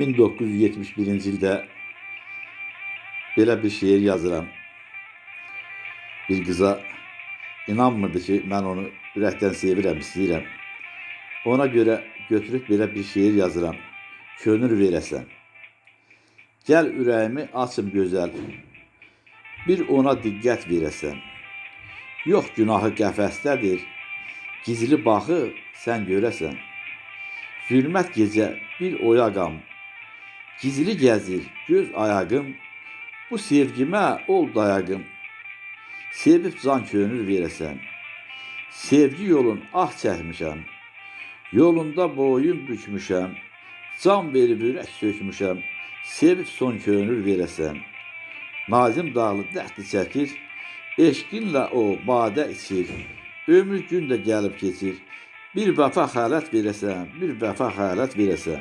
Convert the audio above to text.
1971-ci ildə belə bir şeir yazıram. Bir qıza inanmırdı ki, mən onu ürəkdən sevirəm, istəyirəm. Ona görə götürüb belə bir şeir yazıram. Könül verəsən. Gəl ürəyimi açım gözəl. Bir ona diqqət verəsən. Yox günahı qəfəsdədir. Gizli baxı sən görəsən. Zülmət gecə bir oyaqam. Gizli gəzir göz ayağım. Bu sevgimə ol dayağım. Sevib can könül verəsən. Sevgi yolun ah çəkmişəm. Yolunda boyun bükmüşəm. Can verib ürək sökmüşəm. Sevib son könül verəsən. Nazim dağlı dəxti çəkir. Eşqinlə o badə içir. Ömür gün də gəlib keçir. Bir vəfa xələt verəsən, bir vəfa xələt verəsən.